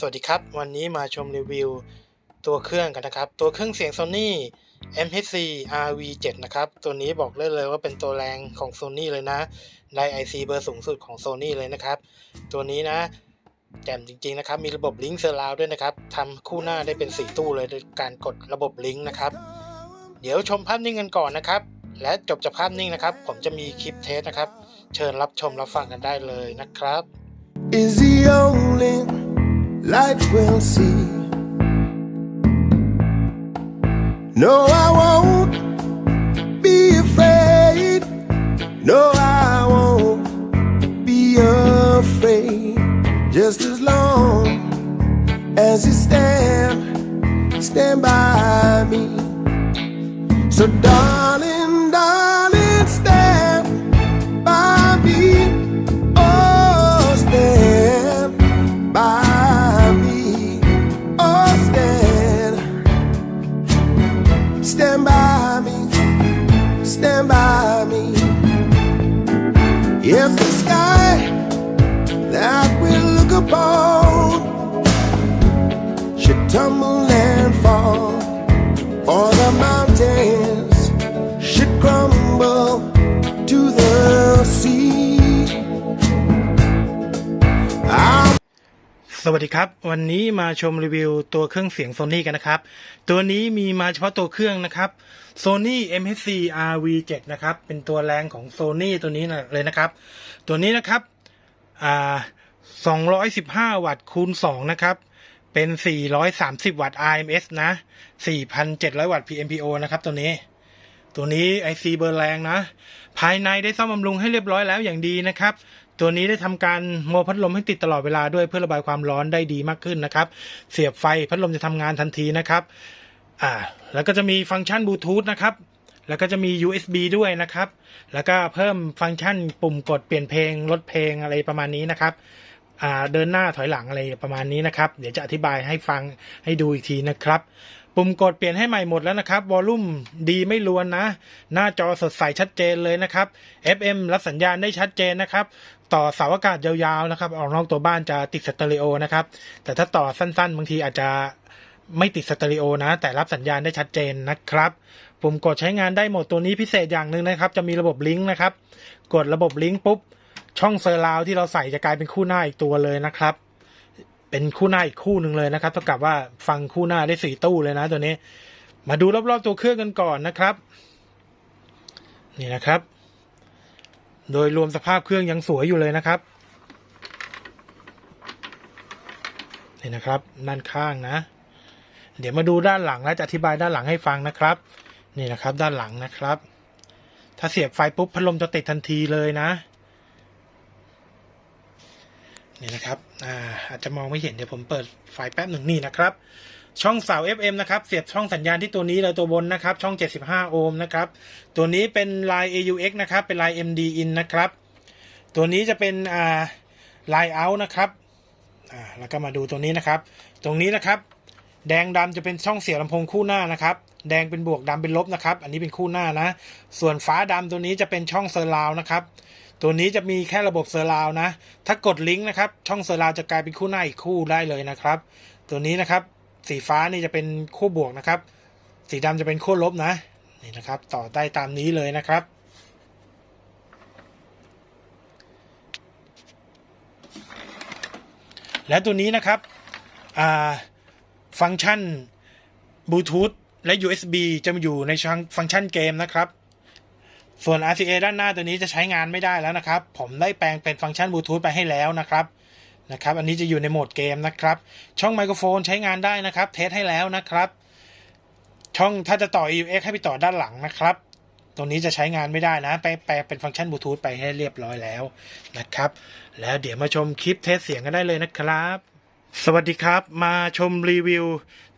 สวัสดีครับ วันนี้มาชมรีวิว ตัวเครื่องกันนะครับ ตัวเครื่องเสียง Sony MHC RV7 นะครับ ตัวนี้บอกเลยเลยว่าเป็นตัวแรงของ Sony เลยนะ ได้ IC เบอร์สูงสุดของ Sony เลยนะครับ ตัวนี้นะแจ่มจริงๆนะครับ มีระบบลิงก์เซอร์ราวด้วยนะครับทำคู่หน้าได้เป็น 4 ตู้เลยโดยการกดระบบลิงก์นะครับ เดี๋ยวชมภาพนิ่งกันก่อนนะครับ และจบจากภาพนิ่งนะครับ ผมจะมีคลิปเทสนะครับ เชิญรับชมรับฟังกันได้เลยนะครับ is the only light we'll see. No, I won't be afraid. No, I won't be afraid. Just as long as you stand, stand by me. So, darling, look upon should tumble and fall, or the mountains should crumble to the sea. สวัสดีครับ วันนี้มาชมรีวิวตัวเครื่องเสียง Sony กันนะครับ ตัวนี้มีมาเฉพาะตัวเครื่องนะครับ Sony MHC RV7 นะครับ เป็นตัวแรงของ Sony ตัวนี้นะเลยนะครับ ตัวนี้นะครับอ่า 215 วัตต์คูณ 2 นะครับ เป็น 430 วัตต์ RMS นะ 4,700 วัตต์ PMPO นะครับตัวนี้ ตัวนี้ IC เบอร์แรงนะ ภายในได้ซ่อมบำรุงให้เรียบร้อยแล้วอย่างดีนะครับ ตัวนี้ได้ทำการโมพัดลมให้ติดตลอดเวลาด้วยเพื่อระบายความร้อนได้ดีมากขึ้นนะครับ เสียบไฟพัดลมจะทำงานทันทีนะครับ อ่า แล้วก็จะมีฟังก์ชันบลูทูธนะครับแล้วก็จะมี USB ด้วยนะครับ แล้วก็เพิ่มฟังก์ชันปุ่มกดเปลี่ยนเพลงลดเพลงอะไรประมาณนี้นะครับ เดินหน้าถอยหลังอะไรประมาณนี้นะครับ เดี๋ยวจะอธิบายให้ฟังให้ดูอีกทีนะครับ ปุ่มกดเปลี่ยนให้ใหม่หมดแล้วนะครับ วอลลุ่มดีไม่ลวนนะ หน้าจอสดใสชัดเจนเลยนะครับ FM รับสัญญาณได้ชัดเจนนะครับ ต่อเสาอากาศยาวๆนะครับ ออกนอกตัวบ้านจะติดสเตอริโอนะครับ แต่ถ้าต่อสั้น ๆ บางทีอาจจะไม่ติดสเตอริโอนะ แต่รับสัญญาณได้ชัดเจนนะครับปุ่มกดใช้งานได้หมดตัวนี้พิเศษอย่างหนึ่งนะครับ จะมีระบบลิงก์นะครับ กดระบบลิงก์ปุ๊บ ช่องเซอร์ราวที่เราใส่จะกลายเป็นคู่หน้าอีกตัวเลยนะครับ เป็นคู่หน้าอีกคู่หนึ่งเลยนะครับเท่ากับว่าฟังคู่หน้าได้สี่ตู้เลยนะตัวนี้ มาดูรอบๆตัวเครื่องกันก่อนนะครับ นี่นะครับ โดยรวมสภาพเครื่องยังสวยอยู่เลยนะครับนี่นะครับด้านข้างนะ เดี๋ยวมาดูด้านหลังแล้วจะอธิบายด้านหลังให้ฟังนะครับ นี่นะครับด้านหลังนะครับ ถ้าเสียบไฟปุ๊บพัดลมจะติดทันทีเลยนะ นี่นะครับอ่าอาจจะมองไม่เห็นเดี๋ยวผมเปิดไฟแป๊บหนึ่งนี่นะครับ ช่องเสา FM นะครับ เสียบช่องสัญญาณที่ตัวนี้เลยตัวบนนะครับ ช่อง 75 โอห์มนะครับ ตัวนี้เป็นลาย AUX นะครับ เป็นลาย MD in นะครับ ตัวนี้จะเป็นอ่าลาย out นะครับอ่าแล้วก็มาดูตัวนี้นะครับ ตรงนี้นะครับ แดงดำจะเป็นช่องเสียบลำโพงคู่หน้านะครับ แดงเป็นบวกดำเป็นลบนะครับ อันนี้เป็นคู่หน้านะ ส่วนฟ้าดำตัวนี้จะเป็นช่องเซอร์ราวนะครับ ตัวนี้จะมีแค่ระบบเซอร์ราวนะ ถ้ากดลิงก์นะครับ ช่องเซอร์ราวจะกลายเป็นคู่หน้าอีกคู่ได้เลยนะครับ ตัวนี้นะครับ สีฟ้านี่จะเป็นคู่บวกนะครับ สีดำจะเป็นคู่ลบนะ นี่นะครับ ต่อได้ตามนี้เลยนะครับ และตัวนี้นะครับอ่าฟังก์ชันบลูทูธและ USB จะมาอยู่ในช่องฟังก์ชันเกมนะครับ ส่วน RCA ด้านหน้าตัวนี้จะใช้งานไม่ได้แล้วนะครับ ผมได้แปลงเป็นฟังก์ชันบลูทูธไปให้แล้วนะครับนะครับ อันนี้จะอยู่ในโหมดเกมนะครับ ช่องไมโครโฟนใช้งานได้นะครับ เทสให้แล้วนะครับ ช่องถ้าจะต่อ AUX ให้ไปต่อด้านหลังนะครับตรงนี้จะใช้งานไม่ได้นะ ไปแปลงเป็นฟังก์ชันบลูทูธไปให้เรียบร้อยแล้วนะครับ แล้วเดี๋ยวมาชมคลิปเทสเสียงกันได้เลยนะครับ สวัสดีครับ มาชมรีวิว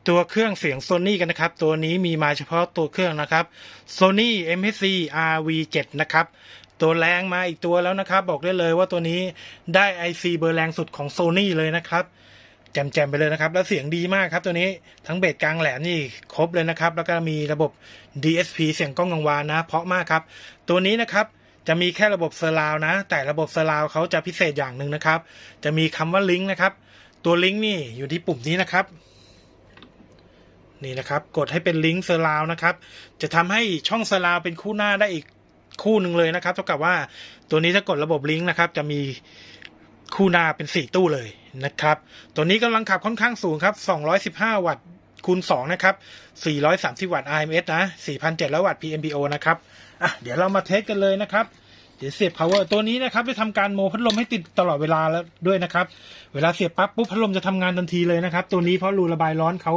ตัวเครื่องเสียง Sony กันนะครับ ตัวนี้มีมาเฉพาะตัวเครื่องนะครับ Sony MHC RV7 นะครับ ตัวแรงมาอีกตัวแล้วนะครับ บอกได้เลยว่าตัวนี้ได้ IC เบอร์แรงสุดของ Sony เลยนะครับแจมๆไปเลยนะครับ แล้วเสียงดีมากครับตัวนี้ทั้งเบสกลางแหลมนี่ครบเลยนะครับ แล้วก็มีระบบ DSP เสียงกล้องกังวานนะ เพราะมากครับ ตัวนี้นะครับจะมีแค่ระบบเซอร์ราวนะ แต่ระบบเซอร์ราวเขาจะพิเศษอย่างหนึ่งนะครับ จะมีคำว่าลิงก์นะครับ ตัวลิงก์นี่อยู่ที่ปุ่มนี้นะครับ นี่นะครับ กดให้เป็นลิงก์เซอร์ราวนะครับ จะทำให้ช่องเซอร์ราวเป็นคู่หน้าได้อีกคู่หนึ่งเลยนะครับเท่ากับว่าตัวนี้ถ้ากดระบบลิงก์นะครับ จะมีคู่หน้าเป็น 4 ตู้เลยนะครับ ตัวนี้กำลังขับค่อนข้างสูงครับ 215 วัตต์คูณ2นะครับ 430 วัตต์ RMS นะ 4,700 วัตต์ PMPO นะครับ อะ เดี๋ยวเรามาเทสกันเลยนะครับ เดี๋ยวเสียบ power ตัวนี้นะครับได้ทำการโมพัดลมให้ติดตลอดเวลาแล้วด้วยนะครับ เวลาเสียบปั๊บปุ๊บพัดลมจะทำงานทันทีเลยนะครับ ตัวนี้เพราะรูระบายร้อนเขา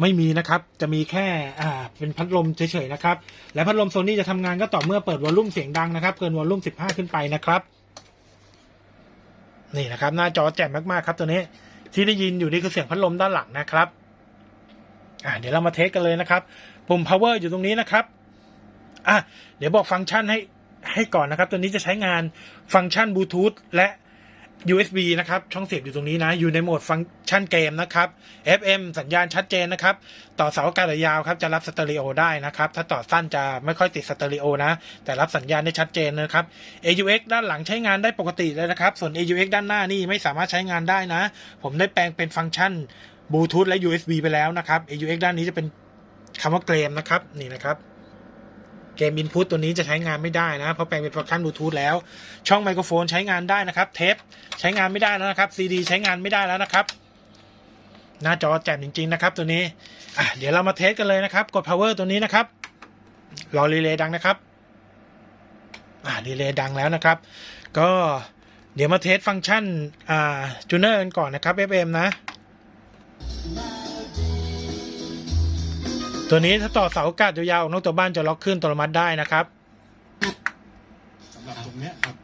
ไม่มีนะครับ จะมีแค่อ่าเป็นพัดลมเฉยๆนะครับ และพัดลมโซนี่จะทำงานก็ต่อเมื่อเปิดวอลลุ่มเสียงดังนะครับ เกินวอลลุ่ม 15 ขึ้นไปนะครับ นี่นะครับ หน้าจอแจ่มมากๆครับ ตัวนี้ที่ได้ยินอยู่นี่คือเสียงพัดลมด้านหลังนะครับอ่าเดี๋ยวเรามาเทสกันเลยนะครับ ปุ่ม power อยู่ตรงนี้นะครับอะเดี๋ยวบอกฟังก์ชันให้ ให้ก่อนนะครับ ตัวนี้จะใช้งานฟังก์ชันบลูทูธและ USB นะครับ ช่องเสียบอยู่ตรงนี้นะ อยู่ในโหมดฟังก์ชันเกมนะครับ FM สัญญาณชัดเจนนะครับ ต่อเสาอากาศยาวครับ จะรับสเตอริโอได้นะครับ ถ้าต่อสั้นจะไม่ค่อยติดสเตอริโอนะ แต่รับสัญญาณได้ชัดเจนนะครับ AUX ด้านหลังใช้งานได้ปกติเลยนะครับ ส่วน AUX ด้านหน้านี่ไม่สามารถใช้งานได้นะ ผมได้แปลงเป็นฟังก์ชันบลูทูธและ USB ไปแล้วนะครับ AUX ด้านนี้จะเป็นคำว่าเกมนะครับ นี่นะครับ เกมอินพุตตัวนี้จะใช้งานไม่ได้นะเพราะแปลงเป็นฟังก์ชันบลูทูธแล้ว ช่องไมโครโฟนใช้งานได้นะครับ เทปใช้งานไม่ได้แล้วนะครับซีดีใช้งานไม่ได้แล้วนะครับ หน้าจอแจ่มจริง ๆ นะครับ ตัวนี้อะเดี๋ยวเรามาเทสกันเลยนะครับ กด power ตัวนี้นะครับรอรีเลย์ดังนะครับอ่ารีเลย์ดังแล้วนะครับ ก็เดี๋ยวมาเทสฟังก์ชันอ่าจูเนอร์กันก่อนนะครับ FM นะ ตัวนี้ถ้าต่อเสาอากาศยาวๆออกนอกตัวบ้านจะล็อกขึ้นอัตโนมัติได้นะครับสำหรับตรงเนี้ยครับ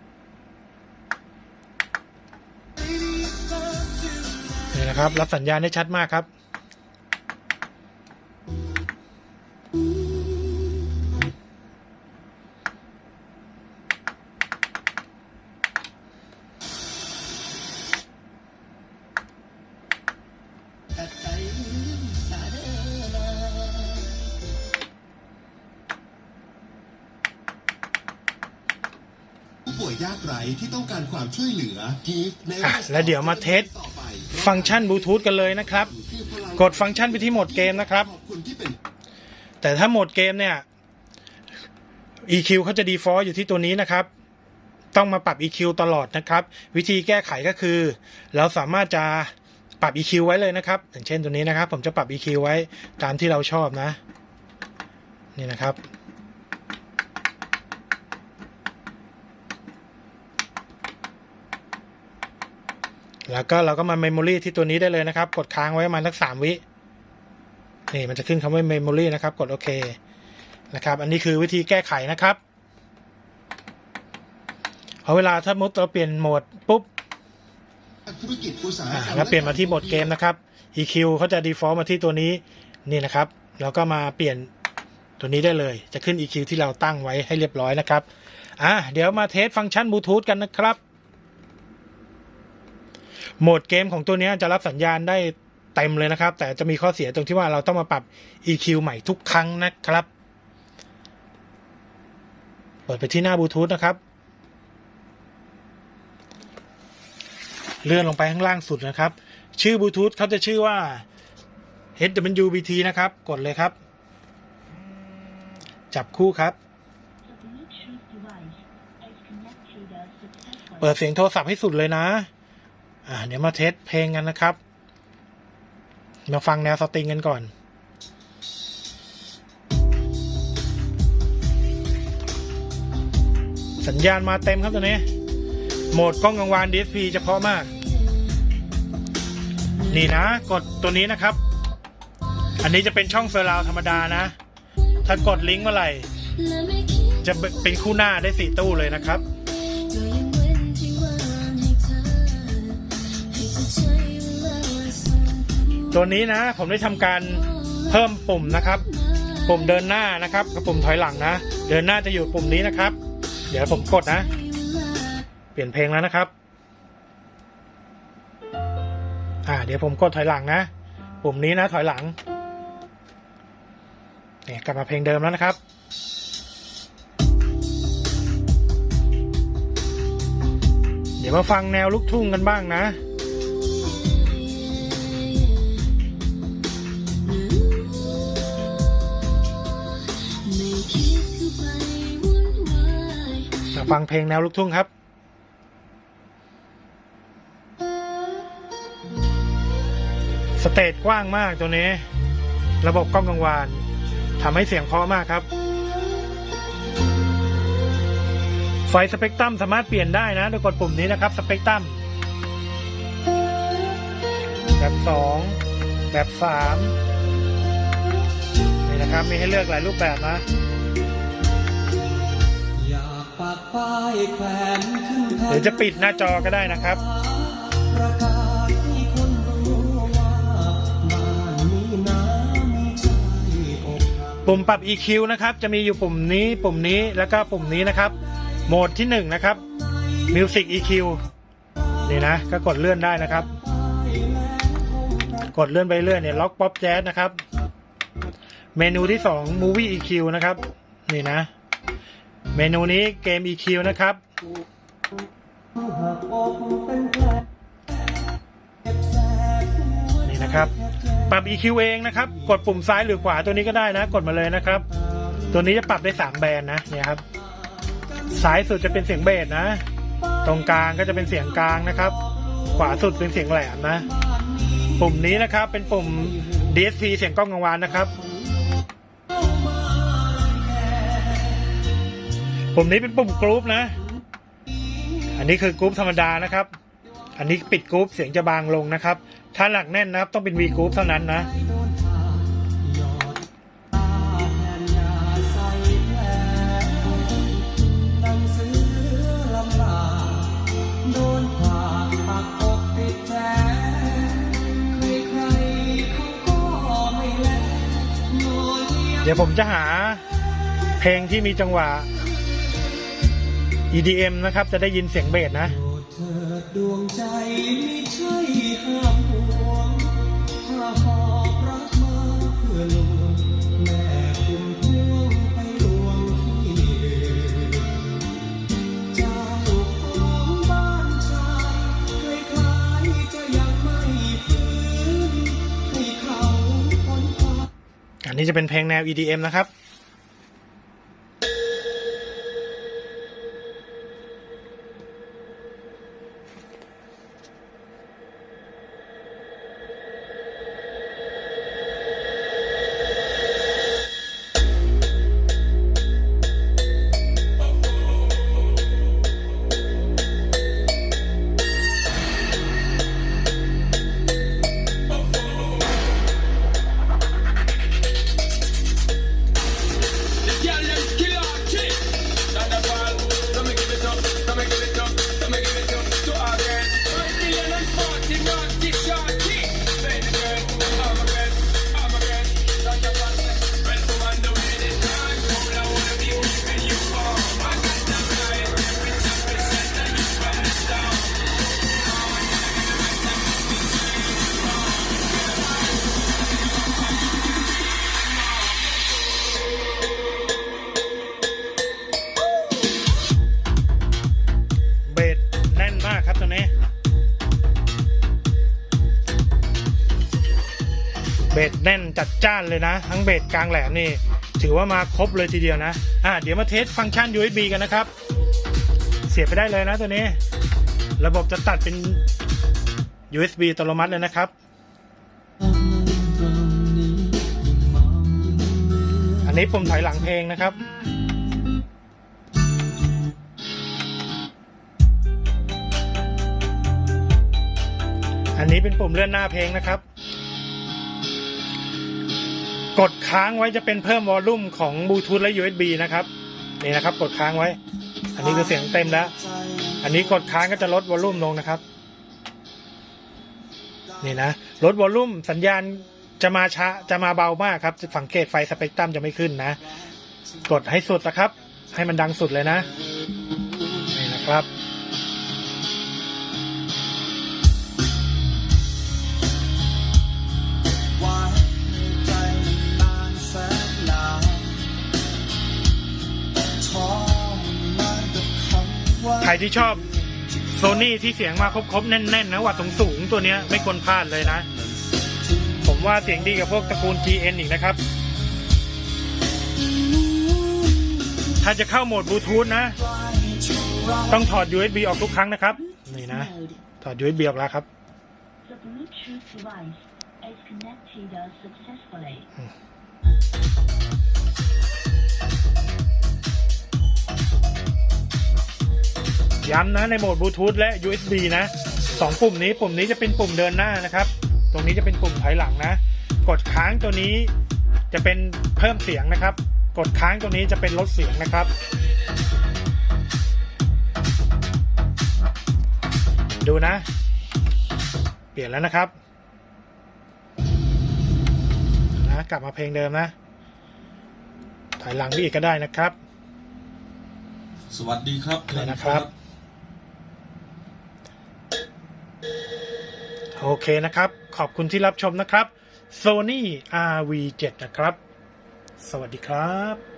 นี่นะครับ รับสัญญาณได้ชัดมากครับ ไร้ที่ต้องการความช่วยเหลือ Give ในอะแล้วเดี๋ยวมาเทสต่อไปฟังก์ชันบลูทูธกันเลยนะครับคือพลังกดฟังก์ชันไปที่โหมดเกมนะครับขอบคุณที่เป็นแต่ถ้าโหมดเกมเนี่ย EQ เขาจะ default อยู่ที่ตัวนี้นะครับ ต้องมาปรับ EQ ตลอดนะครับ วิธีแก้ไขก็คือ เราสามารถจะปรับ EQ ไว้เลยนะครับ อย่างเช่นตัวนี้นะครับ ผมจะปรับ EQ ไว้ตามที่เราชอบนะ นี่นะครับ แล้วก็เราก็มา Memory ที่ตัวนี้ได้เลยนะครับ กดค้างไว้ประมาณสักสามวิ นี่มันจะขึ้นคำว่า memory นะครับ กดโอเคนะครับ อันนี้คือวิธีแก้ไขนะครับพอเวลาถ้ามุดเราเปลี่ยนโหมดปุ๊บธุรกิจอุตสาหอ่ากรรมแล้วเปลี่ยนมาที่โหมดเกมนะครับ EQ เขาจะ default มาที่ตัวนี้นี่นะครับ แล้วก็มาเปลี่ยนตัวนี้ได้เลย จะขึ้น EQ ที่เราตั้งไว้ให้เรียบร้อยนะครับ อะเดี๋ยวมาเทสฟังก์ชันบลูทูธกันนะครับ โหมดเกมของตัวนี้จะรับสัญญาณได้เต็มเลยนะครับ แต่จะมีข้อเสียตรงที่ว่าเราต้องมาปรับ EQ ใหม่ทุกครั้งนะครับ เปิดไปที่หน้าบลูทูธนะครับ เลื่อนลงไปข้างล่างสุดนะครับ ชื่อบลูทูธเขาจะชื่อว่า HWBT นะครับ กดเลยครับ จับคู่ครับ เปิดเสียงโทรศัพท์ให้สุดเลยนะ อ่าเดี๋ยวมาเทสเพลงกันนะครับ มาฟังแนวสตริงกันก่อนสัญญาณมาเต็มครับตัวนี้ โหมดกล้องกังวาน DSP เฉพาะมาก นี่นะ กดตัวนี้นะครับ อันนี้จะเป็นช่องเซอร์ราวธรรมดานะ ถ้ากดลิงก์เมื่อไหร่ จะเป็นคู่หน้าได้สี่ตู้เลยนะครับ ตัวนี้นะ ผมได้ทำการเพิ่มปุ่มนะครับ ปุ่มเดินหน้านะครับกับปุ่มถอยหลังนะ เดินหน้าจะอยู่ปุ่มนี้นะครับ เดี๋ยวผมกดนะ เปลี่ยนเพลงแล้วนะครับ อ่า เดี๋ยวผมกดถอยหลังนะ ปุ่มนี้นะถอยหลังเนี่ยกลับมาเพลงเดิมแล้วนะครับเดี๋ยวมาฟังแนวลูกทุ่งกันบ้างนะ ฟังเพลงแนวลูกทุ่งครับสเตจกว้างมากตัวนี้ ระบบกล้องกังวานทำให้เสียงเพราะมากครับ ไฟสเปกตรัมสามารถเปลี่ยนได้นะโดยกดปุ่มนี้นะครับ สเปกตรัมแบบสองแบบสามนี่นะครับ มีให้เลือกหลายรูปแบบนะากปักป้ายวนขึ้นแผ่หรือจะปิดหน้าจอก็ได้นะครับปุ่มปรับ EQ นะครับ จะมีอยู่ปุ่มนี้ปุ่มนี้แล้วก็ปุ่มนี้นะครับ โหมดที่หนึ่งนะครับ Music EQ นี่นะ ก็กดเลื่อนได้นะครับ กดเลื่อนไปเรื่อยเนี่ยล็อกป๊อปแจ๊สนะครับ เมนูที่สอง Movie EQ นะครับ นี่นะ เมนูนี้เกม EQ นะครับ นี่นะครับ ปรับ EQ เองนะครับ กดปุ่มซ้ายหรือขวาตัวนี้ก็ได้นะ กดมาเลยนะครับ ตัวนี้จะปรับได้ 3 แบรนด์นะเนี่ยครับซ้ายสุดจะเป็นเสียงเบสนะ ตรงกลางก็จะเป็นเสียงกลางนะครับ ขวาสุดเป็นเสียงแหลมนะ ปุ่มนี้นะครับเป็นปุ่ม DSP เสียงกล้องกังวานนะครับ ปุ่มนี้เป็นปุ่มกรุ๊ปนะ อันนี้คือกรุ๊ปธรรมดานะครับ อันนี้ปิดกรุ๊ปเสียงจะบางลงนะครับ ถ้าหลักแน่นนะครับ ต้องเป็น V กรุ๊ปเท่านั้นนะ เดี๋ยวผมจะหาเพลงที่มีจังหวะ EDM นะครับ จะได้ยินเสียงเบสนะเถิดดวงใจไม่ใช่ห้ามห่วงถ้าหอบรักมาเพื่อลวงแม่คุณพวงไปลวงที่อื่นเจ้าของบ้านชายใครๆจะยังไม่ฟื้นให้เขาพ้นอันนี้จะเป็นเพลงแนว EDM นะครับ เบสแน่นจัดจ้านเลยนะ ทั้งเบสกลางแหลมนี่ ถือว่ามาครบเลยทีเดียวนะ อะเดี๋ยวมาเทสฟังก์ชัน USB กันนะครับ เสียบไปได้เลยนะตัวนี้ ระบบจะตัดเป็น USB อัตโนมัติเลยนะครับ อันนี้ปุ่มถอยหลังเพลงนะครับอันนี้เป็นปุ่มเลื่อนหน้าเพลงนะครับ กดค้างไว้จะเป็นเพิ่มวอลลุ่มของบลูทูธและ USB นะครับนี่นะครับกดค้างไว้ อันนี้คือเสียงเต็มแล้ว อันนี้กดค้างก็จะลดวอลลุ่มลงนะครับนี่นะลดวอลลุ่มสัญญาณจะมาช้าจะมาเบามากครับสังเกตไฟสเปกตรัมจะไม่ขึ้นนะ กดให้สุดนะครับ ให้มันดังสุดเลยนะนี่นะครับ ใครที่ชอบโซนี่ที่เสียงมาครบๆแน่นๆนะวัดสูงๆตัวเนี้ยไม่ควรพลาดเลยนะ ผมว่าเสียงดีกับพวกตระกูล GN อีกนะครับ ถ้าจะเข้าโหมดบลูทูธนะ ต้องถอด USB ออกทุกครั้งนะครับ นี่นะ ถอด USB ออกแล้วครับ is connected successfully. ย้ำนะในโหมดบลูทูธและ USB นะสองปุ่มนี้ปุ่มนี้จะเป็นปุ่มเดินหน้านะครับ ตรงนี้จะเป็นปุ่มถอยหลังนะ กดค้างตัวนี้จะเป็นเพิ่มเสียงนะครับ กดค้างตัวนี้จะเป็นลดเสียงนะครับ ดูนะ เปลี่ยนแล้วนะครับนะกลับมาเพลงเดิมนะถอยหลังไปอีกก็ได้นะครับ สวัสดีครับเลยนะครับ โอเคนะครับ ขอบคุณที่รับชมนะครับ Sony RV7 นะครับ สวัสดีครับ